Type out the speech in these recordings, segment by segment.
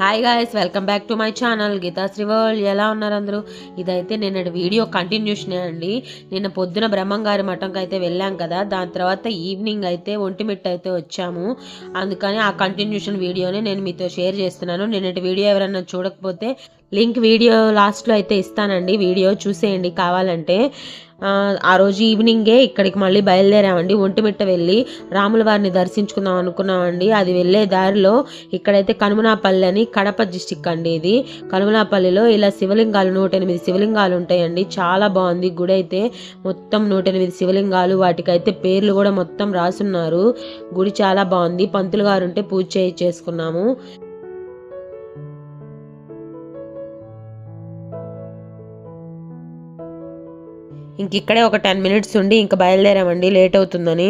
Hi guys welcome back to my channel Geethasri world ఎలా ఉన్నారు అందరూ? ఇదైతే నిన్నటి వీడియో కంటిన్యూషనే అండి. నిన్న పొద్దున బ్రహ్మంగారి మఠంకి అయితే వెళ్ళాం కదా. దాని తర్వాత ఈవినింగ్ అయితే ఒంటిమిట్ట అయితే వచ్చాము. అందుకని ఆ కంటిన్యూషన్ వీడియోని నేను మీతో షేర్ చేస్తున్నాను. నిన్నటి వీడియో ఎవరైనా చూడకపోతే లింక్ వీడియో లాస్ట్లో అయితే ఇస్తానండి. వీడియో చూసేయండి కావాలంటే. ఆ, రోజు ఈవినింగే ఇక్కడికి మళ్ళీ బయలుదేరామండి. ఒంటిమిట్ట వెళ్ళి రాముల వారిని దర్శించుకుందాం అనుకున్నామండి. అది వెళ్ళే దారిలో ఇక్కడైతే కనుమనాపల్లి అని కడప డిస్టిక్ అండి ఇది. కనుమనాపల్లిలో ఇలా శివలింగాలు నూట ఎనిమిది శివలింగాలు ఉంటాయండి. చాలా బాగుంది. గుడి అయితే మొత్తం నూట ఎనిమిది శివలింగాలు. వాటికైతే పేర్లు కూడా మొత్తం రాసున్నారు. గుడి చాలా బాగుంది. పంతులు గారు ఉంటే పూజ చేయి చేసుకున్నాము. ఇంక ఇక్కడే ఒక టెన్ మినిట్స్ ఉండి ఇంకా బయలుదేరామండి లేట్ అవుతుందని.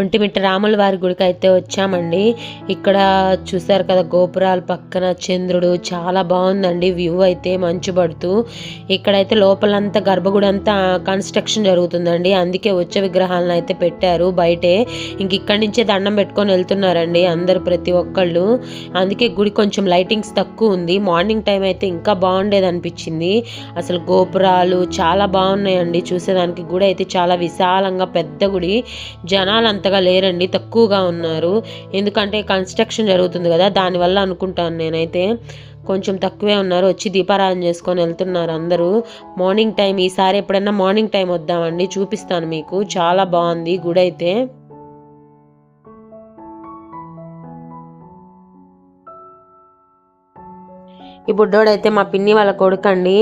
ఒంటిమిట్ట రాముల వారి గుడికి అయితే వచ్చామండి. ఇక్కడ చూసారు కదా గోపురాల పక్కన చంద్రుడు. చాలా బాగుందండి వ్యూ అయితే మంచు పడుతూ. ఇక్కడైతే లోపలంతా గర్భగుడి అంతా కన్స్ట్రక్షన్ జరుగుతుందండి. అందుకే వచ్చే విగ్రహాలను అయితే పెట్టారు బయటే. ఇంక ఇక్కడి నుంచే దండం పెట్టుకొని వెళ్తున్నారండి అందరు ప్రతి ఒక్కళ్ళు. అందుకే గుడి కొంచెం లైటింగ్స్ తక్కువ ఉంది. మార్నింగ్ టైం అయితే ఇంకా బాగుండేది అనిపించింది. అసలు గోపురాలు చాలా బాగున్నాయండి. చూసేదానికి గుడి అయితే చాలా విశాలంగా పెద్ద గుడి. జనాలు అంతగా లేరండి తక్కువగా ఉన్నారు. ఎందుకంటే కన్స్ట్రక్షన్ జరుగుతుంది కదా దానివల్ల అనుకుంటాను నేనైతే. కొంచెం తక్కువే ఉన్నారు వచ్చి దీపారాధన చేసుకొని వెళ్తున్నారు అందరూ. మార్నింగ్ టైం ఈసారి ఎప్పుడైనా మార్నింగ్ టైం వద్దామండి చూపిస్తాను మీకు. చాలా బాగుంది గుడి అయితే. ఈ బుడ్డోడైతే మా పిన్ని వాళ్ళ కొడుకండి.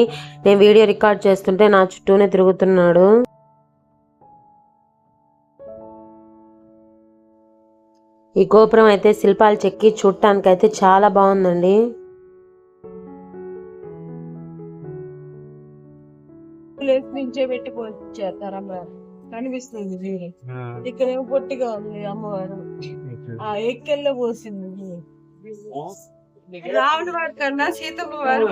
నేను వీడియో రికార్డ్ చేస్తుంటే నా చుట్టూనే తిరుగుతున్నాడు. ఈ గోపురం అయితే శిల్పాలు చెక్కి చూడటానికి అయితే చాలా బాగుందండి. ప్లేస్ నుంచే పెట్టి పోతారు కనిపిస్తుంది చూడు. ఇక్కడేమో పొట్టిగా ఉంది అమ్మవారు. ఆ ఎక్కెల్లో పోసింది రాముడి వారి కన్నా సీతమ్మ వారు.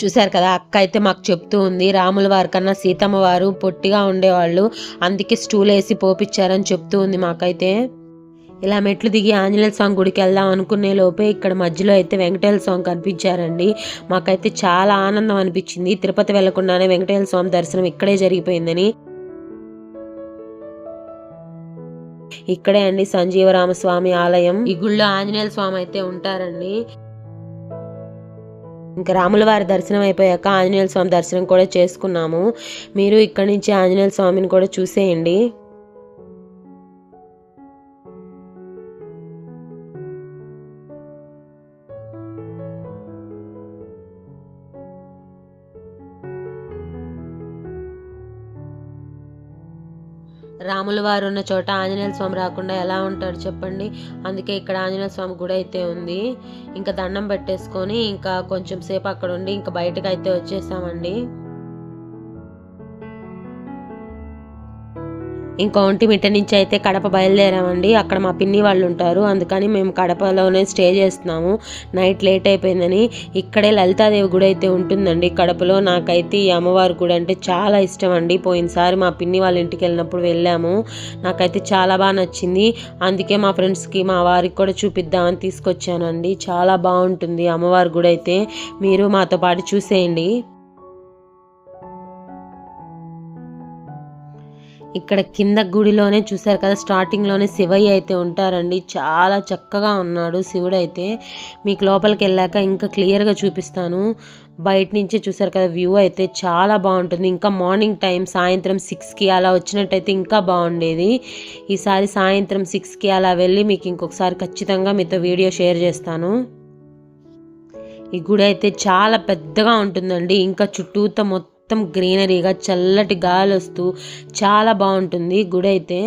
చూశారు కదా అక్క అయితే మాకు చెప్తూ ఉంది రాముల వారి కన్నా సీతమ్మ వారు పొట్టిగా ఉండేవాళ్ళు అందుకే స్టూల్ వేసి పోపిచ్చారని చెప్తూ ఉంది మాకైతే. ఇలా మెట్లు దిగి ఆంజనేయ స్వామి గుడికి వెళ్దాం అనుకునే లోపే ఇక్కడ మధ్యలో అయితే వెంకటేశ్వర స్వామి కనిపించారండి. మాకైతే చాలా ఆనందం అనిపించింది. తిరుపతి వెళ్ళకుండానే వెంకటేశ్వర స్వామి దర్శనం ఇక్కడే జరిగిపోయిందని. ఇక్కడే అండి సంజీవరామస్వామి ఆలయం. ఈ గుళ్ళో ఆంజనేయ స్వామి అయితే ఉంటారండి. ఇంకా రాముల వారి దర్శనం అయిపోయాక ఆంజనేయ స్వామి దర్శనం కూడా చేసుకున్నాము. మీరు ఇక్కడి నుంచి ఆంజనేయ స్వామిని కూడా చూసేయండి. రాముల వారు ఉన్న చోట ఆంజనేయ స్వామి రాకుండా ఎలా ఉంటాడు చెప్పండి? అందుకే ఇక్కడ ఆంజనేయ స్వామి గుడి అయితే ఉంది. ఇంకా దండం పెట్టేసుకొని ఇంకా కొంచెం సేపు అక్కడ ఉండి ఇంకా బయటకు అయితే వచ్చేసామండి. ఇంకా ఒంటిమిట్ట నుంచి అయితే కడప బయలుదేరామండి. అక్కడ మా పిన్ని వాళ్ళు ఉంటారు. అందుకని మేము కడపలోనే స్టే చేస్తున్నాము. నైట్ లేట్ అయిపోయిందని. ఇక్కడే లలితాదేవి గుడి అయితే ఉంటుందండి. కడపలో నాకైతే ఈ అమ్మవారి గుడి అంటే చాలా ఇష్టం అండి. పోయినసారి మా పిన్ని వాళ్ళ ఇంటికి వెళ్ళినప్పుడు వెళ్ళాము. నాకైతే చాలా బాగా నచ్చింది. అందుకే మా ఫ్రెండ్స్కి మా వారికి కూడా చూపిద్దామని తీసుకొచ్చానండి. చాలా బాగుంటుంది అమ్మవారి గుడి అయితే. మీరు మాతో పాటు చూసేయండి. ఇక్కడ కింద గుడిలోనే చూసారు కదా స్టార్టింగ్లోనే శివయ్య అయితే ఉంటారండి. చాలా చక్కగా ఉన్నాడు శివుడు అయితే మీకు లోపలికి వెళ్ళాక ఇంకా క్లియర్గా చూపిస్తాను. బయట నుంచి చూసారు కదా వ్యూ అయితే చాలా బాగుంటుంది. ఇంకా మార్నింగ్ టైం సాయంత్రం సిక్స్కి అలా వచ్చినట్టయితే ఇంకా బాగుండేది. ఈసారి సాయంత్రం సిక్స్కి అలా వెళ్ళి మీకు ఇంకొకసారి ఖచ్చితంగా మీతో వీడియో షేర్ చేస్తాను. ఈ గుడి అయితే చాలా పెద్దగా ఉంటుందండి. ఇంకా చుట్టూతో మొత్తం మొత్తం గ్రీనరీగా చల్లటి గాలి వస్తూ చాలా బాగుంటుంది. గుడి అయితే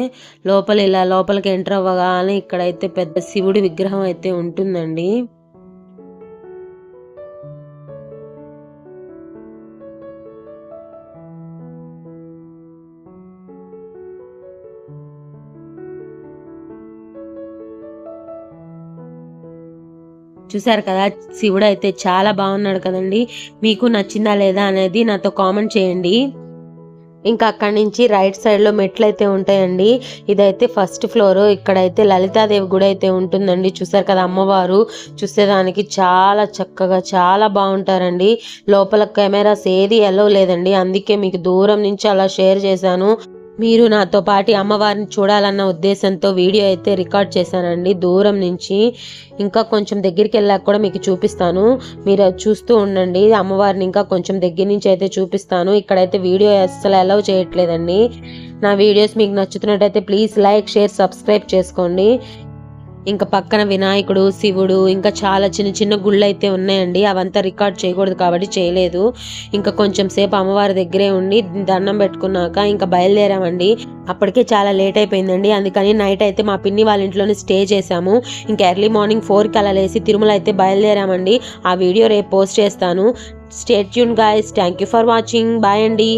లోపల ఇలా లోపలికి ఎంటర్ అవ్వగానే ఇక్కడైతే పెద్ద శివుడి విగ్రహం అయితే ఉంటుందండి. చూసారు కదా శివుడు అయితే చాలా బాగున్నాడు కదండి. మీకు నచ్చిందా లేదా అనేది నాతో కామెంట్ చేయండి. ఇంకా అక్కడి నుంచి రైట్ సైడ్లో మెట్లు అయితే ఉంటాయండి. ఇదైతే ఫస్ట్ ఫ్లోర్. ఇక్కడైతే లలితాదేవి గుడి అయితే ఉంటుందండి. చూసారు కదా అమ్మవారు. చూసేదానికి చాలా చక్కగా చాలా బాగుంటారండి. లోపల కెమెరాస్ ఏది ఎలో లేదండి. అందుకే మీకు దూరం నుంచి అలా షేర్ చేశాను. మీరు నాతో పాటి అమ్మవారిని చూడాలన్న ఉద్దేశంతో వీడియో అయితే రికార్డ్ చేశానండి. దూరం నుంచి ఇంకా కొంచెం దగ్గరికి వెళ్ళాక కూడా మీకు చూపిస్తాను. మీరు అది చూస్తూ ఉండండి. అమ్మవారిని ఇంకా కొంచెం దగ్గర నుంచి అయితే చూపిస్తాను. ఇక్కడైతే వీడియో అస్సలు అలౌ చేయట్లేదండి. నా వీడియోస్ మీకు నచ్చుతున్నట్టయితే ప్లీజ్ లైక్ షేర్ సబ్స్క్రైబ్ చేసుకోండి. ఇంకా పక్కన వినాయకుడు శివుడు ఇంకా చాలా చిన్న చిన్న గుళ్ళు అయితే ఉన్నాయండి. అవంతా రికార్డ్ చేయకూడదు కాబట్టి చేయలేదు. ఇంకా కొంచెం సేపు అమ్మవారి దగ్గరే ఉండి దండం పెట్టుకున్నాక ఇంకా బయలుదేరామండి. అప్పటికే చాలా లేట్ అయిపోయిందండి. అందుకని నైట్ అయితే మా పిన్ని వాళ్ళ ఇంట్లోనే స్టే చేశాము. ఇంకా ఎర్లీ మార్నింగ్ ఫోర్కి అలా లేసి తిరుమల అయితే బయలుదేరామండి. ఆ వీడియో రేపు పోస్ట్ చేస్తాను. Stay tune guys. Thank you for watching. Bye అండి.